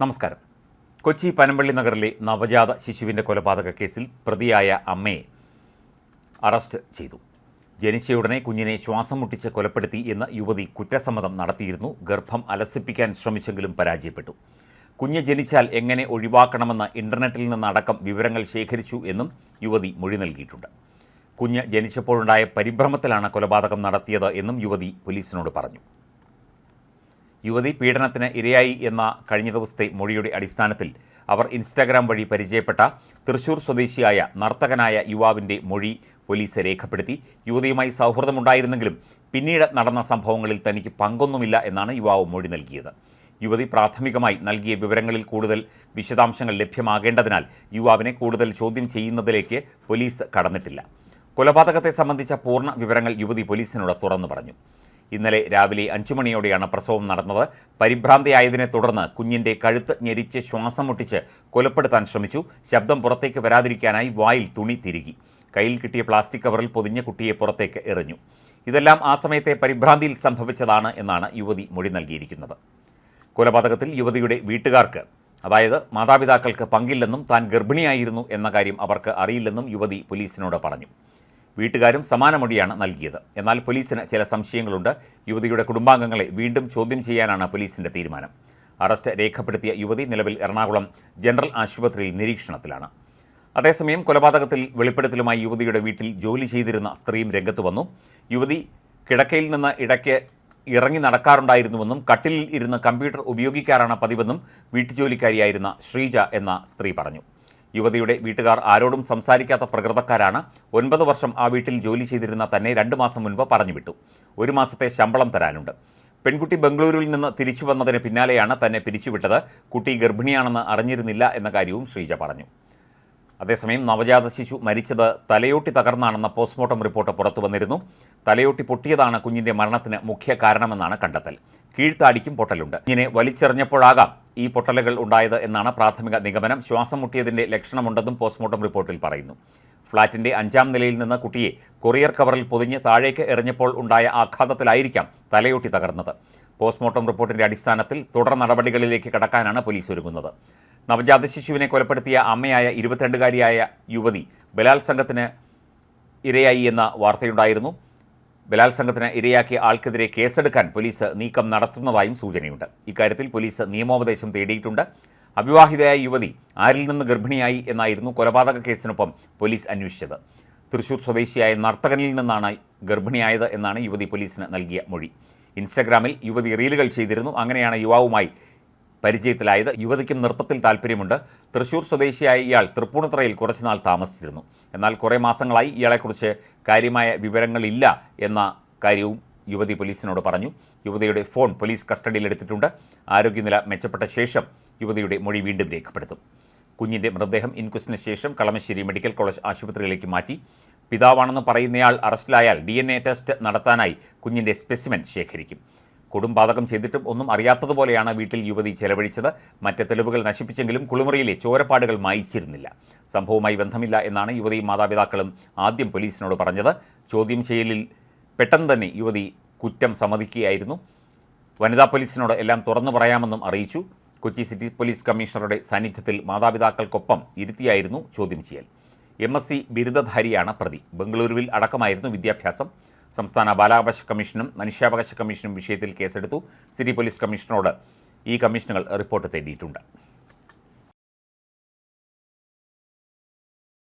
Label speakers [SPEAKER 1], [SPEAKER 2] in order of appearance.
[SPEAKER 1] നമസ്കാരം. കൊച്ചി പനമ്പള്ളി നഗറിലെ നവജാത ശിശുവിന്റെ കൊലപാതക കേസിൽ പ്രതിയായ അമ്മയെ അറസ്റ്റ് ചെയ്തു. ജനിച്ചയുടനെ കുഞ്ഞിനെ ശ്വാസം മുട്ടിച്ച് കൊലപ്പെടുത്തി എന്ന യുവതി കുറ്റസമ്മതം നടത്തിയിരുന്നു. ഗർഭം അലസിപ്പിക്കാൻ ശ്രമിച്ചെങ്കിലും പരാജയപ്പെട്ടു. കുഞ്ഞ് ജനിച്ചാൽ എങ്ങനെ ഒഴിവാക്കണമെന്ന ഇന്റർനെറ്റിൽ നിന്നടക്കം വിവരങ്ങൾ ശേഖരിച്ചു എന്നും യുവതി മൊഴി നൽകിയിട്ടുണ്ട്. കുഞ്ഞ് ജനിച്ചപ്പോഴുണ്ടായ പരിഭ്രമത്തിലാണ് കൊലപാതകം നടത്തിയത് എന്നും യുവതി പോലീസിനോട് പറഞ്ഞു. യുവതി പീഡനത്തിന് ഇരയായി എന്ന കഴിഞ്ഞ ദിവസത്തെ മൊഴിയുടെ അടിസ്ഥാനത്തിൽ അവർ ഇൻസ്റ്റാഗ്രാം വഴി പരിചയപ്പെട്ട തൃശൂർ സ്വദേശിയായ നർത്തകനായ യുവാവിന്റെ മൊഴി പോലീസ് രേഖപ്പെടുത്തി. യുവതിയുമായി സൗഹൃദമുണ്ടായിരുന്നെങ്കിലും പിന്നീട് നടന്ന സംഭവങ്ങളിൽ തനിക്ക് പങ്കൊന്നുമില്ല എന്നാണ് യുവാവ് മൊഴി നൽകിയത്. യുവതി പ്രാഥമികമായി നൽകിയ വിവരങ്ങളിൽ കൂടുതൽ വിശദാംശങ്ങൾ ലഭ്യമാകേണ്ടതിനാൽ യുവാവിനെ കൂടുതൽ ചോദ്യം ചെയ്യുന്നതിലേക്ക് പോലീസ് കടന്നിട്ടില്ല. കൊലപാതകത്തെ സംബന്ധിച്ച പൂർണ വിവരങ്ങൾ യുവതി പോലീസിനോട് തുറന്നു പറഞ്ഞു. ഇന്നലെ രാവിലെ അഞ്ചു മണിയോടെയാണ് പ്രസവം നടന്നത്. പരിഭ്രാന്തിയായതിനെ തുടർന്ന് കുഞ്ഞിന്റെ കഴുത്ത് ഞെരിച്ച് ശ്വാസം മുട്ടിച്ച് കൊലപ്പെടുത്താൻ ശ്രമിച്ചു. ശബ്ദം പുറത്തേക്ക് വരാതിരിക്കാനായി വായിൽ തുണി തിരുകി. കയ്യിൽ കിട്ടിയ പ്ലാസ്റ്റിക് കവറിൽ പൊതിഞ്ഞ കുട്ടിയെ പുറത്തേക്ക് എറിഞ്ഞു. ഇതെല്ലാം ആ സമയത്തെ പരിഭ്രാന്തിയിൽ സംഭവിച്ചതാണ് എന്നാണ് യുവതി മൊഴി നൽകിയിരിക്കുന്നത്. കൊലപാതകത്തിൽ യുവതിയുടെ വീട്ടുകാർക്ക് അതായത് മാതാപിതാക്കൾക്ക് പങ്കില്ലെന്നും താൻ ഗർഭിണിയായിരുന്നു എന്ന കാര്യം അവർക്ക് അറിയില്ലെന്നും യുവതി പോലീസിനോട് പറഞ്ഞു. വീട്ടുകാരും സമാന മൊഴിയാണ് നൽകിയത്. എന്നാൽ പോലീസിന് ചില സംശയങ്ങളുണ്ട്. യുവതിയുടെ കുടുംബാംഗങ്ങളെ വീണ്ടും ചോദ്യം ചെയ്യാനാണ് പോലീസിന്റെ തീരുമാനം. അറസ്റ്റ് രേഖപ്പെടുത്തിയ യുവതി നിലവിൽ എറണാകുളം ജനറൽ ആശുപത്രിയിൽ നിരീക്ഷണത്തിലാണ്. അതേസമയം കൊലപാതകത്തിൽ വെളിപ്പെടുത്തലുമായി യുവതിയുടെ വീട്ടിൽ ജോലി ചെയ്തിരുന്ന സ്ത്രീയും രംഗത്ത് വന്നു. യുവതി കിടക്കയിൽ നിന്ന് ഇടയ്ക്ക് ഇറങ്ങി നടക്കാറുണ്ടായിരുന്നുവെന്നും കട്ടിലിൽ ഇരുന്ന് കമ്പ്യൂട്ടർ ഉപയോഗിക്കാറാണ് പതിവെന്നും വീട്ടുജോലിക്കാരിയായിരുന്ന ശ്രീജ എന്ന സ്ത്രീ പറഞ്ഞു. യുവതിയുടെ വീട്ടുകാർ ആരോടും സംസാരിക്കാത്ത പ്രകൃതക്കാരാണ്. ഒൻപത് വർഷം ആ വീട്ടിൽ ജോലി ചെയ്തിരുന്ന തന്നെ രണ്ട് മാസം മുൻപ് പറഞ്ഞുവിട്ടു. ഒരു മാസത്തെ ശമ്പളം തരാനുണ്ട്. പെൺകുട്ടി ബംഗളൂരുവിൽ നിന്ന് തിരിച്ചു വന്നതിന് പിന്നാലെയാണ് തന്നെ പിരിച്ചുവിട്ടത്. കുട്ടി ഗർഭിണിയാണെന്ന് അറിഞ്ഞിരുന്നില്ല എന്ന കാര്യവും ശ്രീജ പറഞ്ഞു. അതേസമയം നവജാത ശിശു മരിച്ചത് തലയോട്ടി തകർന്നാണെന്ന പോസ്റ്റ്മോർട്ടം റിപ്പോർട്ട് പുറത്തു വന്നിരുന്നു. തലയോട്ടി പൊട്ടിയതാണ് കുഞ്ഞിന്റെ മരണത്തിന് മുഖ്യ കാരണമെന്നാണ് കണ്ടെത്തൽ. കീഴ്ത്താടിക്കും പൊട്ടലുണ്ട്. ഇങ്ങനെ വലിച്ചെറിഞ്ഞപ്പോഴാകാം ഈ പൊട്ടലുകൾ ഉണ്ടായത് എന്നാണ് പ്രാഥമിക നിഗമനം. ശ്വാസം മുട്ടിയതിന്റെ ലക്ഷണമുണ്ടെന്നും പോസ്റ്റ്മോർട്ടം റിപ്പോർട്ടിൽ പറയുന്നു. ഫ്ളാറ്റിന്റെ അഞ്ചാം നിലയിൽ നിന്ന് കുട്ടിയെ കൊറിയർ കവറിൽ പൊതിഞ്ഞ് താഴേക്ക് എറിഞ്ഞപ്പോൾ ഉണ്ടായ ആഘാതത്തിലായിരിക്കാം തലയൊട്ടി തകർന്നത്. പോസ്റ്റ്മോർട്ടം റിപ്പോർട്ടിന്റെ അടിസ്ഥാനത്തിൽ തുടർ നടപടികളിലേക്ക് കടക്കാനാണ് പോലീസ് ഒരുങ്ങുന്നത്. നവജാത ശിശുവിനെ കൊലപ്പെടുത്തിയ അമ്മയായ ഇരുപത്തിരണ്ടുകാരിയായ യുവതി ബലാത്സംഗത്തിന് ഇരയായി എന്ന വാർത്തയുണ്ടായിരുന്നു. ബലാത്സംഗത്തിന് ഇരയാക്കിയ ആൾക്കെതിരെ കേസെടുക്കാൻ പോലീസ് നീക്കം നടത്തുന്നതായും സൂചനയുണ്ട്. ഇക്കാര്യത്തിൽ പോലീസ് നിയമോപദേശം തേടിയിട്ടുണ്ട്. അവിവാഹിതയായ യുവതി ആരിൽ നിന്ന് ഗർഭിണിയായി എന്നായിരുന്നു കൊലപാതക കേസിനൊപ്പം പോലീസ് അന്വേഷിച്ചത്. തൃശൂർ സ്വദേശിയായ നർത്തകനിൽ നിന്നാണ് ഗർഭിണിയായത് എന്നാണ് യുവതി പോലീസിന് നൽകിയ മൊഴി. ഇൻസ്റ്റഗ്രാമിൽ യുവതി റീലുകൾ ചെയ്തിരുന്നു. അങ്ങനെയാണ് യുവാവുമായി പരിചയത്തിലായത്. യുവതിക്കും നൃത്തത്തിൽ താല്പര്യമുണ്ട്. തൃശൂർ സ്വദേശിയായ ഇയാൾ തൃപ്പൂണിത്തറയിൽ കുറച്ചുനാൾ താമസിച്ചിരുന്നു. എന്നാൽ കുറേ മാസങ്ങളായി ഇയാളെക്കുറിച്ച് കാര്യമായ വിവരങ്ങളില്ല എന്ന കാര്യവും യുവതി പോലീസിനോട് പറഞ്ഞു. യുവതിയുടെ ഫോൺ പോലീസ് കസ്റ്റഡിയിലെടുത്തിട്ടുണ്ട്. ആരോഗ്യനില മെച്ചപ്പെട്ട ശേഷം യുവതിയുടെ മൊഴി വീണ്ടും രേഖപ്പെടുത്തും. കുഞ്ഞിന്റെ മൃതദേഹം ഇൻക്വസ്റ്റിന് ശേഷം കളമശ്ശേരി മെഡിക്കൽ കോളേജ് ആശുപത്രിയിലേക്ക് മാറ്റി. പിതാവാണെന്ന് പറയുന്നയാൾ അറസ്റ്റിലായാൽ ഡി ടെസ്റ്റ് നടത്താനായി കുഞ്ഞിന്റെ സ്പെസിമെൻ ശേഖരിക്കും. കൊടുംപാതകം ചെയ്തിട്ടും ഒന്നും അറിയാത്തതുപോലെയാണ് വീട്ടിൽ യുവതി ചെലവഴിച്ചത്. മറ്റ് തെളിവുകൾ നശിപ്പിച്ചെങ്കിലും കുളിമുറിയിലെ ചോരപ്പാടുകൾ മായിച്ചിരുന്നില്ല. സംഭവവുമായി ബന്ധമില്ല എന്നാണ് യുവതിയും മാതാപിതാക്കളും ആദ്യം പോലീസിനോട് പറഞ്ഞത്. ചോദ്യം ചെയ്യലിൽ പെട്ടെന്ന് തന്നെ യുവതി കുറ്റം സമ്മതിക്കുകയായിരുന്നു. വനിതാ പോലീസിനോട് എല്ലാം തുറന്നു പറയാമെന്നും അറിയിച്ചു. കൊച്ചി സിറ്റി പോലീസ് കമ്മീഷണറുടെ സാന്നിധ്യത്തിൽ മാതാപിതാക്കൾക്കൊപ്പം ഇരുത്തിയായിരുന്നു ചോദ്യം ചെയ്യൽ. എം എസ് സി ബിരുദധാരിയാണ് പ്രതി. ബംഗളൂരുവിൽ അടക്കമായിരുന്നു വിദ്യാഭ്യാസം. സംസ്ഥാന ബാലാവകാശ കമ്മീഷനും മനുഷ്യാവകാശ കമ്മീഷനും വിഷയത്തിൽ കേസെടുത്തു. സിറ്റി പോലീസ് കമ്മീഷണറോട് ഈ കമ്മീഷനുകൾ റിപ്പോർട്ട് തേടിയിട്ടുണ്ട്.